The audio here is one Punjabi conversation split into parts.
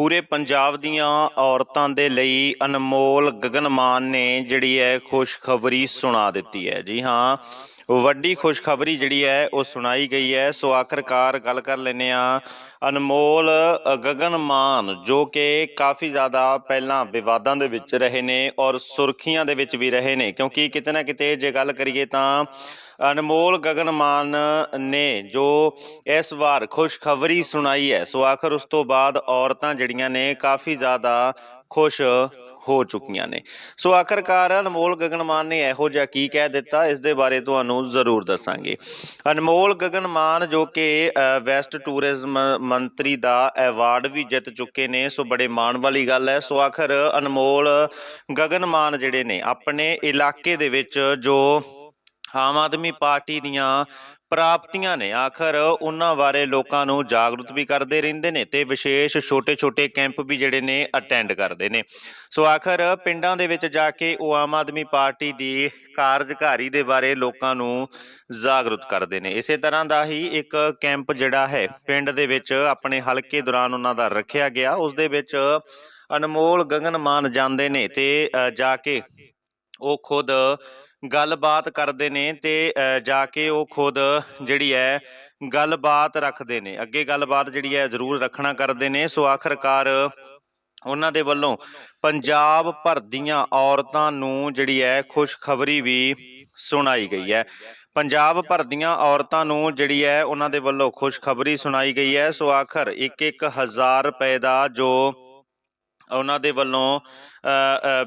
ਪੂਰੇ ਪੰਜਾਬ ਦੀਆਂ ਔਰਤਾਂ ਦੇ ਲਈ ਅਨਮੋਲ ਗਗਨਮਾਨ ਨੇ ਜਿਹੜੀ ਹੈ ਖੁਸ਼ਖਬਰੀ ਸੁਣਾ ਦਿੱਤੀ ਹੈ। ਜੀ ਹਾਂ, ਵੱਡੀ ਖੁਸ਼ਖਬਰੀ ਜਿਹੜੀ ਹੈ ਉਹ ਸੁਣਾਈ ਗਈ ਹੈ। ਸੋ ਆਖਰਕਾਰ ਗੱਲ ਕਰ ਲੈਨੇ ਆ ਅਨਮੋਲ ਗਗਨਮਾਨ ਜੋ ਕਿ ਕਾਫੀ ਜ਼ਿਆਦਾ ਪਹਿਲਾਂ ਵਿਵਾਦਾਂ ਦੇ ਵਿੱਚ ਰਹੇ ਨੇ ਔਰ ਸੁਰਖੀਆਂ ਦੇ ਵਿੱਚ ਵੀ ਰਹੇ ਨੇ। ਕਿਉਂਕਿ ਕਿਤੇ ਨਾ ਕਿਤੇ ਜੇ ਗੱਲ ਕਰੀਏ ਤਾਂ ਅਨਮੋਲ ਗਗਨਮਾਨ ਨੇ ਜੋ ਇਸ ਵਾਰ ਖੁਸ਼ਖਬਰੀ ਸੁਣਾਈ ਹੈ, ਸੋ ਆਖਰ ਉਸ ਤੋਂ ਬਾਅਦ ਔਰਤਾਂ ਜਿਹੜੀਆਂ ਨੇ ਕਾਫੀ ਜ਼ਿਆਦਾ ਖੁਸ਼ ਹੋ ਚੁੱਕੀਆਂ ਨੇ। ਸੋ ਆਖਰਕਾਰ ਅਨਮੋਲ ਗਗਨਮਾਨ ਨੇ ਇਹੋ ਜਿਹਾ ਕੀ ਕਹਿ ਦਿੱਤਾ, ਇਸ ਦੇ ਬਾਰੇ ਤੁਹਾਨੂੰ ਜ਼ਰੂਰ ਦੱਸਾਂਗੇ। ਅਨਮੋਲ ਗਗਨਮਾਨ ਜੋ ਕਿ ਵੈਸਟ ਟੂਰਿਜ਼ਮ ਮੰਤਰੀ ਦਾ ਐਵਾਰਡ ਵੀ ਜਿੱਤ ਚੁੱਕੇ ਨੇ, ਸੋ ਬੜੇ ਮਾਣ ਵਾਲੀ ਗੱਲ ਹੈ। ਸੋ ਆਖਰ ਅਨਮੋਲ ਗਗਨਮਾਨ ਜਿਹੜੇ ਨੇ, ਆਪਣੇ ਇਲਾਕੇ ਦੇ ਵਿੱਚ ਜੋ ਆਮ ਆਦਮੀ ਪਾਰਟੀ ਦੀਆਂ ਪ੍ਰਾਪਤੀਆਂ ਨੇ ਆਖਰ ਉਹਨਾਂ ਬਾਰੇ ਲੋਕਾਂ ਨੂੰ ਜਾਗਰੂਕ ਵੀ ਕਰਦੇ ਰਹਿੰਦੇ ਨੇ ਤੇ ਵਿਸ਼ੇਸ਼ ਛੋਟੇ-ਛੋਟੇ ਕੈਂਪ ਵੀ ਜਿਹੜੇ ਨੇ ਅਟੈਂਡ ਕਰਦੇ ਨੇ। ਸੋ ਆਖਰ ਪਿੰਡਾਂ ਦੇ ਵਿੱਚ ਜਾ ਕੇ ਉਹ ਆਮ ਆਦਮੀ ਪਾਰਟੀ ਦੀ ਕਾਰਜਕਾਰੀ ਦੇ ਬਾਰੇ ਲੋਕਾਂ ਨੂੰ ਜਾਗਰੂਕ ਕਰਦੇ ਨੇ। ਇਸੇ ਤਰ੍ਹਾਂ ਦਾ ਹੀ ਇੱਕ ਕੈਂਪ ਜਿਹੜਾ ਹੈ, ਪਿੰਡ ਦੇ ਵਿੱਚ ਆਪਣੇ ਹਲਕੇ ਦੌਰਾਨ ਉਹਨਾਂ ਦਾ ਰੱਖਿਆ ਗਿਆ। ਉਸ ਦੇ ਵਿੱਚ ਅਨਮੋਲ ਗਗਨ ਮਾਨ ਜਾਂਦੇ ਨੇ ਤੇ ਜਾ ਕੇ ਉਹ ਖੁਦ ਗੱਲਬਾਤ ਕਰਦੇ ਨੇ ਤੇ ਜਾ ਕੇ ਉਹ ਖੁਦ ਜਿਹੜੀ ਹੈ ਗੱਲਬਾਤ ਰੱਖਦੇ ਨੇ। ਅੱਗੇ ਗੱਲਬਾਤ ਜਿਹੜੀ ਹੈ ਜ਼ਰੂਰ ਰੱਖਣਾ ਕਰਦੇ ਨੇ। ਸੋ ਆਖਰਕਾਰ ਉਹਨਾਂ ਦੇ ਵੱਲੋਂ ਪੰਜਾਬ ਭਰ ਦੀਆਂ ਔਰਤਾਂ ਨੂੰ ਜਿਹੜੀ ਹੈ ਖੁਸ਼ਖਬਰੀ ਵੀ ਸੁਣਾਈ ਗਈ ਹੈ। ਪੰਜਾਬ ਭਰ ਦੀਆਂ ਔਰਤਾਂ ਨੂੰ ਜਿਹੜੀ ਹੈ ਉਹਨਾਂ ਦੇ ਵੱਲੋਂ ਖੁਸ਼ਖਬਰੀ ਸੁਣਾਈ ਗਈ ਹੈ। ਸੋ ਆਖਰ 1-1000 ਰੁਪਏ ਦਾ ਜੋ ਉਹਨਾਂ ਦੇ ਵੱਲੋਂ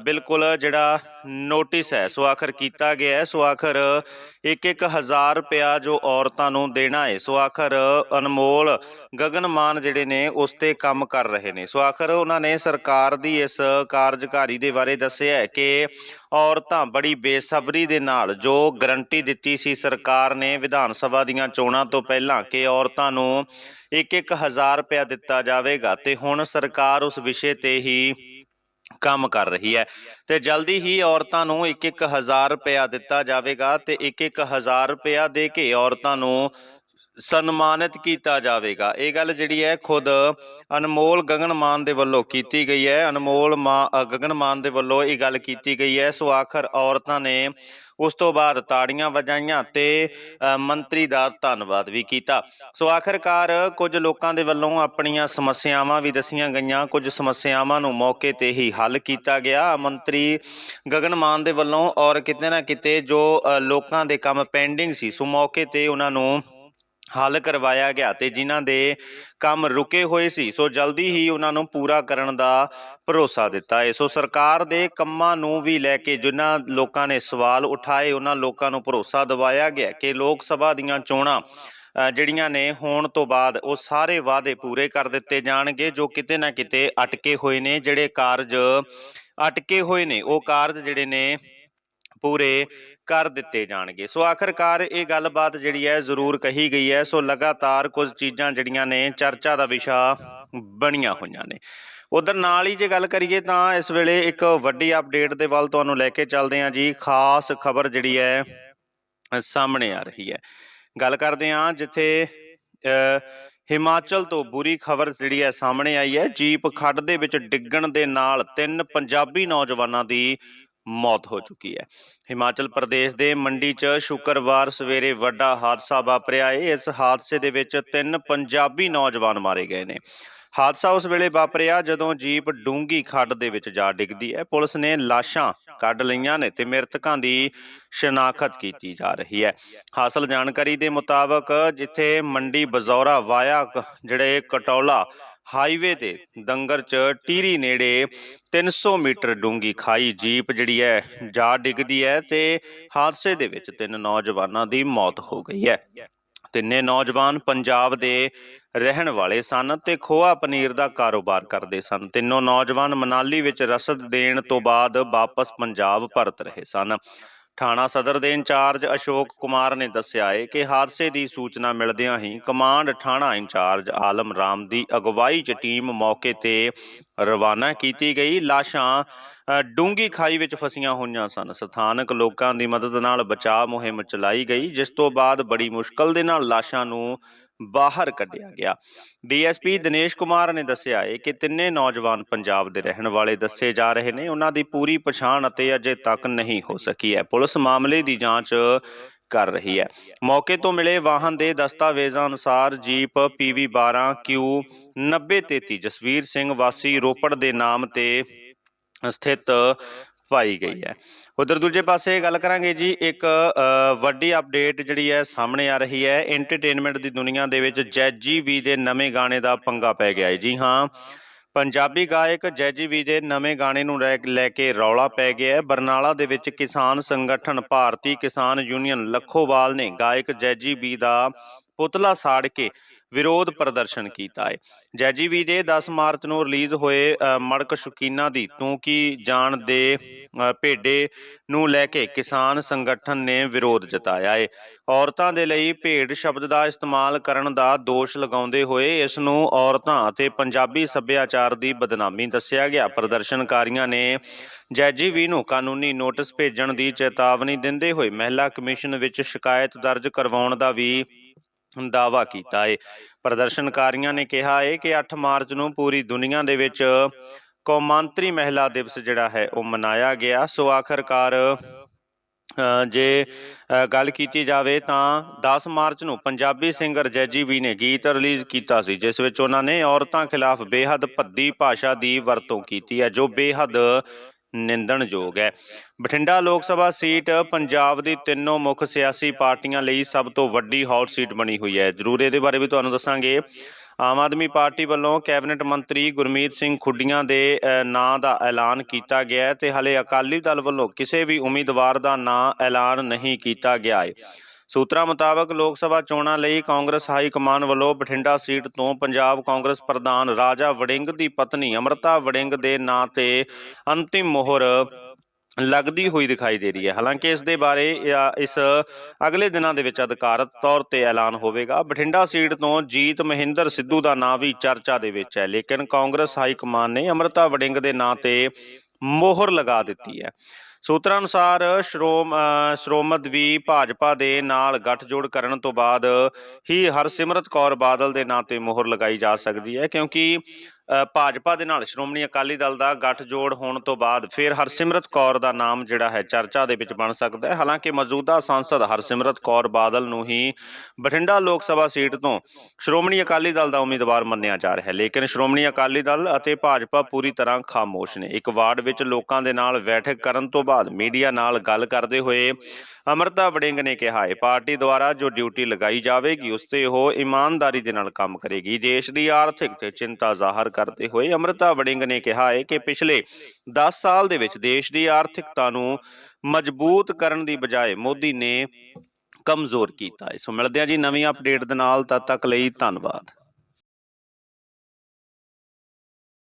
ਬਿਲਕੁਲ ਜਿਹੜਾ ਨੋਟਿਸ ਹੈ ਸੋ ਆਖਰ ਕੀਤਾ ਗਿਆ ਹੈ। ਸੋ ਆਖਰ 1-1000 ਰੁਪਇਆ ਜੋ ਔਰਤਾਂ ਨੂੰ ਦੇਣਾ ਹੈ। ਸੋ ਆਖਰ ਅਨਮੋਲ ਗਗਨਮਾਨ ਜਿਹੜੇ ਨੇ, ਉਸ ਤੇ ਕੰਮ ਕਰ ਰਹੇ ਨੇ। ਸੋ ਆਖਰ ਉਹਨਾਂ ਨੇ ਸਰਕਾਰ ਦੀ ਇਸ ਕਾਰਜਕਾਰੀ ਦੇ ਬਾਰੇ ਦੱਸਿਆ ਹੈ ਕਿ ਔਰਤਾਂ ਬੜੀ ਬੇਸਬਰੀ ਦੇ ਨਾਲ ਜੋ ਗਰੰਟੀ ਦਿੱਤੀ ਸੀ ਸਰਕਾਰ ਨੇ ਵਿਧਾਨ ਸਭਾ ਦੀਆਂ ਚੋਣਾਂ ਤੋਂ ਪਹਿਲਾਂ ਕਿ ਔਰਤਾਂ ਨੂੰ 1-1000 ਰੁਪਇਆ ਦਿੱਤਾ ਜਾਵੇਗਾ ਤੇ ਹੁਣ ਸਰਕਾਰ ਉਸ ਵਿਸ਼ੇ ਤੇ ਹੀ ਕੰਮ ਕਰ ਰਹੀ ਹੈ। ਤੇ ਜਲਦੀ ਹੀ ਔਰਤਾਂ ਨੂੰ 1-1000 ਰੁਪਇਆ ਦਿੱਤਾ ਜਾਵੇਗਾ ਤੇ 1-1000 ਰੁਪਇਆ ਦੇ ਕੇ ਔਰਤਾਂ ਨੂੰ ਸਨਮਾਨਿਤ ਕੀਤਾ ਜਾਵੇਗਾ। ਇਹ ਗੱਲ ਜਿਹੜੀ ਹੈ ਖੁਦ ਅਨਮੋਲ ਗਗਨਮਾਨ ਦੇ ਵੱਲੋਂ ਕੀਤੀ ਗਈ ਹੈ। ਅਨਮੋਲ ਮਾ- ਅ, ਗਗਨਮਾਨ ਦੇ ਵੱਲੋਂ ਇਹ ਗੱਲ ਕੀਤੀ ਗਈ ਹੈ। ਸੋ ਆਖਰ ਔਰਤਾਂ ਨੇ ਉਸ ਤੋਂ ਬਾਅਦ ਤਾੜੀਆਂ ਵਜਾਈਆਂ ਤੇ ਮੰਤਰੀ ਦਾ ਧੰਨਵਾਦ ਵੀ ਕੀਤਾ। ਸੋ ਆਖਰਕਾਰ ਕੁਝ ਲੋਕਾਂ ਦੇ ਵੱਲੋਂ ਆਪਣੀਆਂ ਸਮੱਸਿਆਵਾਂ ਵੀ ਦਸੀਆਂ ਗਈਆਂ। ਕੁਝ ਸਮੱਸਿਆਵਾਂ ਨੂੰ ਮੌਕੇ ਤੇ ਹੀ ਹੱਲ ਕੀਤਾ ਗਿਆ। ਮੰਤਰੀ ਗਗਨਮਾਨ ਦੇ ਵੱਲੋਂ ਔਰ ਕਿਤੇ ਨਾ ਕਿਤੇ ਜੋ ਲੋਕਾਂ ਦੇ ਕੰਮ ਪੈਂਡਿੰਗ ਸੀ ਸੋ ਮੌਕੇ ਤੇ ਉਹਨਾਂ ਨੂੰ ਹੱਲ ਕਰਵਾਇਆ ਗਿਆ ਤੇ ਜਿਨ੍ਹਾਂ ਦੇ ਕੰਮ ਰੁਕੇ ਹੋਏ ਸੀ, ਸੋ ਜਲਦੀ ਹੀ ਉਹਨਾਂ ਨੂੰ ਪੂਰਾ ਕਰਨ ਦਾ ਭਰੋਸਾ ਦਿੱਤਾ ਹੈ। ਸੋ ਸਰਕਾਰ ਦੇ ਕੰਮਾਂ ਨੂੰ ਵੀ ਲੈ ਕੇ ਜਿਨ੍ਹਾਂ ਲੋਕਾਂ ਨੇ ਸਵਾਲ ਉਠਾਏ, ਉਹਨਾਂ ਲੋਕਾਂ ਨੂੰ ਭਰੋਸਾ ਦਿਵਾਇਆ ਗਿਆ ਕਿ ਲੋਕ ਸਭਾ ਦੀਆਂ ਚੋਣਾਂ ਜਿਹੜੀਆਂ ਨੇ ਹੋਣ ਤੋਂ ਬਾਅਦ ਉਹ ਸਾਰੇ ਵਾਅਦੇ ਪੂਰੇ ਕਰ ਦਿੱਤੇ ਜਾਣਗੇ, ਜੋ ਕਿਤੇ ਨਾ ਕਿਤੇ ਅਟਕੇ ਹੋਏ ਨੇ, ਜਿਹੜੇ ਕਾਰਜ ਅਟਕੇ ਹੋਏ ਨੇ, ਉਹ ਕਾਰਜ ਜਿਹੜੇ ਨੇ ਪੂਰੇ ਕਰ ਦਿੱਤੇ ਜਾਣਗੇ। ਸੋ ਆਖਰਕਾਰ ਇਹ ਗੱਲਬਾਤ ਜਿਹੜੀ ਹੈ ਜ਼ਰੂਰ ਕਹੀ ਗਈ ਹੈ। ਸੋ ਲਗਾਤਾਰ ਕੁਝ ਚੀਜ਼ਾਂ ਜਿਹੜੀਆਂ ਨੇ ਚਰਚਾ ਦਾ ਵਿਸ਼ਾ ਬਣੀਆਂ ਹੋਈਆਂ ਨੇ। ਉਧਰ ਨਾਲ ਹੀ ਜੇ ਗੱਲ ਕਰੀਏ ਤਾਂ ਇਸ ਵੇਲੇ ਇੱਕ ਵੱਡੀ ਅਪਡੇਟ ਦੇ ਵੱਲ ਤੁਹਾਨੂੰ ਲੈ ਕੇ ਚੱਲਦੇ ਹਾਂ ਜੀ। ਖਾਸ ਖਬਰ ਜਿਹੜੀ ਹੈ ਸਾਹਮਣੇ ਆ ਰਹੀ ਹੈ। ਗੱਲ ਕਰਦੇ ਹਾਂ ਜਿੱਥੇ ਅ, ਹਿਮਾਚਲ ਤੋਂ ਬੁਰੀ ਖਬਰ ਜਿਹੜੀ ਹੈ ਸਾਹਮਣੇ ਆਈ ਹੈ। ਜੀਪ ਖੱਡ ਦੇ ਵਿੱਚ ਡਿੱਗਣ ਦੇ ਨਾਲ ਤਿੰਨ ਪੰਜਾਬੀ ਨੌਜਵਾਨਾਂ ਦੀ ਮੌਤ ਹੋ ਚੁੱਕੀ ਹੈ। ਹਿਮਾਚਲ ਪ੍ਰਦੇਸ਼ ਦੇ ਮੰਡੀ 'ਚ ਸ਼ੁੱਕਰਵਾਰ ਸਵੇਰੇ ਵੱਡਾ ਹਾਦਸਾ ਵਾਪਰਿਆ। ਹੈ ਇਸ ਹਾਦਸੇ ਦੇ ਵਿੱਚ ਤਿੰਨ ਪੰਜਾਬੀ ਨੌਜਵਾਨ ਮਾਰੇ ਗਏ ਨੇ। ਹਾਦਸਾ ਉਸ ਵੇਲੇ ਵਾਪਰਿਆ ਜਦੋਂ ਜੀਪ ਡੂੰਗੀ ਖੱਡ ਦੇ ਵਿੱਚ ਜਾ ਡਿੱਗਦੀ ਹੈ। ਪੁਲਿਸ ਨੇ ਲਾਸ਼ਾਂ ਕੱਢ ਲਈਆਂ ਨੇ ਤੇ ਮ੍ਰਿਤਕਾਂ ਦੀ ਸ਼ਨਾਖਤ ਕੀਤੀ ਜਾ ਰਹੀ ਹੈ। ਹਾਸਲ ਜਾਣਕਾਰੀ ਦੇ ਮੁਤਾਬਕ ਜਿੱਥੇ ਮੰਡੀ ਬਜ਼ੌਰਾ ਵਾਇਆ ਜਿਹੜੇ ਕਟੌਲਾ ਹਾਈਵੇ ਤੇ ਦੰਗਰ ਚ ਟੀਰੀ ਨੇੜੇ 300 ਮੀਟਰ ਡੂੰਗੀ ਖਾਈ ਜੀਪ ਜਿਹੜੀ ਹੈ, ਜਾ ਡਿੱਗਦੀ ਹੈ ਤੇ ਹਾਦਸੇ ਦੇ ਵਿੱਚ ਤਿੰਨ ਨੌਜਵਾਨਾਂ ਦੀ ਮੌਤ ਹੋ ਗਈ ਹੈ। ਤਿੰਨੇ ਨੌਜਵਾਨ ਪੰਜਾਬ ਦੇ ਰਹਿਣ ਵਾਲੇ ਸਨ ਤੇ ਖੋਆ ਪਨੀਰ ਦਾ ਕਾਰੋਬਾਰ ਕਰਦੇ ਸਨ। ਤਿੰਨੋਂ ਨੌਜਵਾਨ ਮਨਾਲੀ ਵਿੱਚ ਰਸਦ ਦੇਣ ਤੋਂ ਬਾਅਦ ਵਾਪਸ ਪੰਜਾਬ ਪਰਤ ਰਹੇ ਸਨ। ਥਾਣਾ ਸਦਰ ਦੇ ਇੰਚਾਰਜ ਅਸ਼ੋਕ ਕੁਮਾਰ ਨੇ ਦੱਸਿਆ ਹੈ ਕਿ ਹਾਦਸੇ ਦੀ ਸੂਚਨਾ ਮਿਲਦਿਆਂ ਹੀ ਕਮਾਂਡ ਥਾਣਾ ਇੰਚਾਰਜ ਆਲਮ ਰਾਮ ਦੀ ਅਗਵਾਈ 'ਚ ਟੀਮ ਮੌਕੇ ਤੇ ਰਵਾਨਾ ਕੀਤੀ ਗਈ। ਲਾਸ਼ਾਂ ਅ, ਡੂੰਗੀ ਖਾਈ ਵਿੱਚ ਫਸੀਆਂ ਹੋਈਆਂ ਸਨ। ਸਥਾਨਕ ਲੋਕਾਂ ਦੀ ਮਦਦ ਨਾਲ ਬਚਾਅ ਮੁਹਿੰਮ ਚਲਾਈ ਗਈ ਜਿਸ ਤੋਂ ਬਾਅਦ ਬੜੀ ਮੁਸ਼ਕਲ ਦੇ ਨਾਲ ਲਾਸ਼ਾਂ ਨੂੰ ਬਾਹਰ ਕੱਢਿਆ ਗਿਆ। ਡੀਐਸਪੀ ਦਿਨੇਸ਼ ਕੁਮਾਰ ਨੇ ਦੱਸਿਆ ਹੈ ਕਿ ਤਿੰਨੇ ਨੌਜਵਾਨ ਪੰਜਾਬ ਦੇ ਰਹਿਣ ਵਾਲੇ ਦੱਸੇ ਜਾ ਰਹੇ ਨੇ। ਉਹਨਾਂ ਦੀ ਪੂਰੀ ਪਛਾਣ ਅਤੇ ਅਜੇ ਤੱਕ ਨਹੀਂ ਹੋ ਸਕੀ ਹੈ। ਪੁਲਿਸ ਮਾਮਲੇ ਦੀ ਜਾਂਚ ਕਰ ਰਹੀ ਹੈ। ਮੌਕੇ ਤੋਂ ਮਿਲੇ ਵਾਹਨ ਦੇ ਦਸਤਾਵੇਜ਼ਾਂ ਅਨੁਸਾਰ jeep PV12 Q 9033 Jasvir Singh ਵਾਸੀ ਰੋਪੜ ਦੇ ਨਾਮ ਤੇ ਸਥਿਤ ਪਾਈ ਗਈ ਹੈ। ਉਧਰ ਦੂਜੇ ਪਾਸੇ ਗੱਲ ਕਰਾਂਗੇ ਜੀ ਇੱਕ ਵੱਡੀ ਅਪਡੇਟ ਜਿਹੜੀ ਹੈ ਸਾਹਮਣੇ ਆ ਰਹੀ ਹੈ। ਐਂਟਰਟੇਨਮੈਂਟ ਦੀ ਦੁਨੀਆ ਦੇ ਵਿੱਚ ਜੈਜੀ ਵੀ ਦੇ ਨਵੇਂ ਗਾਣੇ ਦਾ ਪੰਗਾ ਪੈ ਗਿਆ ਹੈ। ਜੀ ਹਾਂ ਪੰਜਾਬੀ ਗਾਇਕ ਜੈਜੀ ਵੀ ਦੇ ਨਵੇਂ ਗਾਣੇ ਨੂੰ ਲੈ ਲੈ ਕੇ ਰੌਲਾ ਪੈ ਗਿਆ ਹੈ। ਬਰਨਾਲਾ ਦੇ ਵਿੱਚ ਕਿਸਾਨ ਸੰਗਠਨ ਭਾਰਤੀ ਕਿਸਾਨ ਯੂਨੀਅਨ ਲੱਖੋਵਾਲ ਨੇ ਗਾਇਕ ਜੈਜੀ ਵੀ ਦਾ ਪੁਤਲਾ ਸਾੜ ਕੇ ਵਿਰੋਧ ਪ੍ਰਦਰਸ਼ਨ ਕੀਤਾ ਹੈ। ਜੈਜੀ ਵੀ ਦੇ 10 ਮਾਰਚ ਨੂੰ ਰਿਲੀਜ਼ ਹੋਏ ਮੜਕ ਸ਼ੁਕੀਨਾ ਦੀ ਤੂੰ ਕੀ ਜਾਣ ਦੇ ਭੇਡੇ ਨੂੰ ਲੈ ਕੇ ਕਿਸਾਨ ਸੰਗਠਨ ਨੇ ਵਿਰੋਧ ਜਤਾਇਆ ਹੈ ਔਰਤਾਂ ਦੇ ਲਈ ਭੇਡ ਸ਼ਬਦ ਦਾ ਇਸਤੇਮਾਲ ਕਰਨ ਦਾ ਦੋਸ਼ ਲਗਾਉਂਦੇ ਹੋਏ ਇਸ ਨੂੰ ਔਰਤਾਂ ਅਤੇ ਪੰਜਾਬੀ ਸੱਭਿਆਚਾਰ ਦੀ ਬਦਨਾਮੀ ਦੱਸਿਆ ਗਿਆ। ਪ੍ਰਦਰਸ਼ਨਕਾਰੀਆਂ ਨੇ ਜੈਜੀ ਵੀ ਨੂੰ ਕਾਨੂੰਨੀ ਨੋਟਿਸ ਭੇਜਣ ਦੀ ਚੇਤਾਵਨੀ ਦਿੰਦੇ ਹੋਏ ਮਹਿਲਾ ਕਮਿਸ਼ਨ ਵਿੱਚ ਸ਼ਿਕਾਇਤ ਦਰਜ ਕਰਵਾਉਣ ਦਾ ਵੀ ਦਾਅਵਾ ਕੀਤਾ ਹੈ ਪ੍ਰਦਰਸ਼ਨਕਾਰੀਆਂ ਨੇ ਕਿਹਾ ਹੈ ਕਿ 8 ਮਾਰਚ ਨੂੰ ਪੂਰੀ ਦੁਨੀਆ ਦੇ ਵਿੱਚ ਕੌਮਾਂਤਰੀ ਮਹਿਲਾ ਦਿਵਸ ਜਿਹੜਾ ਹੈ ਉਹ ਮਨਾਇਆ ਗਿਆ। ਸੋ ਆਖਰਕਾਰ ਅ, ਜੇ ਅ, ਗੱਲ ਕੀਤੀ ਜਾਵੇ ਤਾਂ 10 ਮਾਰਚ ਨੂੰ ਪੰਜਾਬੀ ਸਿੰਗਰ ਜੈਜੀ ਵੀ ਨੇ ਗੀਤ ਰਿਲੀਜ਼ ਕੀਤਾ ਸੀ ਜਿਸ ਵਿੱਚ ਉਹਨਾਂ ਨੇ ਔਰਤਾਂ ਖਿਲਾਫ ਬੇਹੱਦ ਭੱਦੀ ਭਾਸ਼ਾ ਦੀ ਵਰਤੋਂ ਕੀਤੀ ਹੈ ਜੋ ਬੇਹੱਦ ਨਿੰਦਣਯੋਗ ਹੈ। ਬਠਿੰਡਾ ਲੋਕ ਸਭਾ ਸੀਟ ਪੰਜਾਬ ਦੀ ਤਿੰਨੋਂ ਮੁੱਖ ਸਿਆਸੀ ਪਾਰਟੀਆਂ ਲਈ ਸਭ ਤੋਂ ਵੱਡੀ ਹੌਟ ਸੀਟ ਬਣੀ ਹੋਈ ਹੈ। ਜ਼ਰੂਰ ਇਹਦੇ ਬਾਰੇ ਵੀ ਤੁਹਾਨੂੰ ਦੱਸਾਂਗੇ। ਆਮ ਆਦਮੀ ਪਾਰਟੀ ਵੱਲੋਂ ਕੈਬਨਿਟ ਮੰਤਰੀ ਗੁਰਮੀਤ ਸਿੰਘ ਖੁੱਡੀਆਂ ਦੇ ਨਾਂ ਦਾ ਐਲਾਨ ਕੀਤਾ ਗਿਆ ਹੈ ਤੇ ਹਲੇ ਅਕਾਲੀ ਦਲ ਵੱਲੋਂ ਕਿਸੇ ਵੀ ਉਮੀਦਵਾਰ ਦਾ ਨਾਂ ਐਲਾਨ ਨਹੀਂ ਕੀਤਾ ਗਿਆ ਹੈ। ਸੂਤਰਾਂ ਮੁਤਾਬਕ ਲੋਕ ਸਭਾ ਚੋਣਾਂ ਲਈ ਕਾਂਗਰਸ ਹਾਈ ਕਮਾਨ ਵੱਲੋਂ ਬਠਿੰਡਾ ਸੀਟ ਤੋਂ ਪੰਜਾਬ ਕਾਂਗਰਸ ਪ੍ਰਧਾਨ ਰਾਜਾ ਵੜਿੰਗ ਦੀ ਪਤਨੀ ਅਮਰਤਾ ਵੜਿੰਗ ਦੇ ਨਾਂ ਤੇ ਅੰਤਿਮ ਮੋਹਰ ਲੱਗਦੀ ਹੋਈ ਦਿਖਾਈ ਦੇ ਰਹੀ ਹੈ। ਹਾਲਾਂਕਿ ਇਸ ਦੇ ਬਾਰੇ ਇਸ ਅਗਲੇ ਦਿਨਾਂ ਦੇ ਵਿੱਚ ਅਧਿਕਾਰਤ ਤੌਰ ਤੇ ਐਲਾਨ ਹੋਵੇਗਾ। ਬਠਿੰਡਾ ਸੀਟ ਤੋਂ ਜੀਤ ਮਹਿੰਦਰ ਸਿੱਧੂ ਦਾ ਨਾਂ ਵੀ ਚਰਚਾ ਦੇ ਵਿੱਚ ਹੈ, ਲੇਕਿਨ ਕਾਂਗਰਸ ਹਾਈ ਕਮਾਨ ਨੇ ਅਮਰਤਾ ਵੜਿੰਗ ਦੇ ਨਾਂ ਤੇ ਮੋਹਰ ਲਗਾ ਦਿੱਤੀ ਹੈ। ਸੂਤਰਾਂ ਅਨੁਸਾਰ ਸ਼੍ਰੋਮ ਅ, ਸ਼੍ਰੋਮਦ ਵੀ ਭਾਜਪਾ ਦੇ ਨਾਲ ਗੱਠਜੋੜ ਕਰਨ ਤੋਂ ਬਾਅਦ ਹੀ ਹਰਸਿਮਰਤ ਕੌਰ ਬਾਦਲ ਦੇ ਨਾਂ ਤੇ ਮੋਹਰ ਲਗਾਈ ਜਾ ਸਕਦੀ ਹੈ ਕਿਉਂਕਿ ਭਾਜਪਾ ਦੇ ਨਾਲ ਸ਼੍ਰੋਮਣੀ ਅਕਾਲੀ ਦਲ ਦਾ ਗੱਠਜੋੜ ਹੋਣ ਤੋਂ ਬਾਅਦ ਫਿਰ ਹਰਸਿਮਰਤ ਕੌਰ ਦਾ ਨਾਮ ਜਿਹੜਾ ਹੈ ਚਰਚਾ ਦੇ ਵਿੱਚ ਬਣ ਸਕਦਾ ਹੈ। ਹਾਲਾਂਕਿ ਮੌਜੂਦਾ ਸਾਂਸਦ ਹਰਸਿਮਰਤ ਕੌਰ ਬਾਦਲ ਨੂੰ ਹੀ ਬਠਿੰਡਾ ਲੋਕ ਸਭਾ ਸੀਟ ਤੋਂ ਸ਼੍ਰੋਮਣੀ ਅਕਾਲੀ ਦਲ ਦਾ ਉਮੀਦਵਾਰ ਮੰਨਿਆ ਜਾ ਰਿਹਾ ਹੈ। ਲੇਕਿਨ ਸ਼੍ਰੋਮਣੀ ਅਕਾਲੀ ਦਲ ਅਤੇ ਭਾਜਪਾ ਪੂਰੀ ਤਰ੍ਹਾਂ ਖਾਮੋਸ਼ ਨੇ। ਇੱਕ ਵਾਰਡ ਵਿੱਚ ਲੋਕਾਂ ਦੇ ਨਾਲ ਬੈਠਕ ਕਰਨ ਤੋਂ ਬਾਅਦ ਮੀਡੀਆ ਨਾਲ ਗੱਲ ਕਰਦੇ ਹੋਏ ਅਮਰਤਾ ਵੜਿੰਗ ਨੇ ਕਿਹਾ ਹੈ ਪਾਰਟੀ ਦੁਆਰਾ ਜੋ ਡਿਊਟੀ ਲਗਾਈ ਜਾਵੇਗੀ, ਉਸ ਤੇ ਉਹ ਇਮਾਨਦਾਰੀ ਦੇ ਨਾਲ ਕੰਮ ਕਰੇਗੀ। ਦੇਸ਼ ਦੀ ਆਰਥਿਕ ਤੇ ਚਿੰਤਾ ਜ਼ਾਹਰ ਕਰਦੇ ਹੋਏ ਅਮਰਤਾ ਵੜਿੰਗ ਨੇ ਕਿਹਾ ਹੈ ਕਿ ਪਿਛਲੇ 10 ਸਾਲ ਦੇ ਵਿੱਚ ਦੇਸ਼ ਦੀ ਆਰਥਿਕਤਾ ਨੂੰ ਮਜ਼ਬੂਤ ਕਰਨ ਦੀ ਬਜਾਏ ਮੋਦੀ ਨੇ ਕਮਜ਼ੋਰ ਕੀਤਾ ਹੈ। ਸੋ ਮਿਲਦੇ ਹਾਂ ਜੀ ਨਵੀਂ ਅਪਡੇਟ ਦੇ ਨਾਲ, ਤਦ ਤੱਕ ਲਈ ਧੰਨਵਾਦ।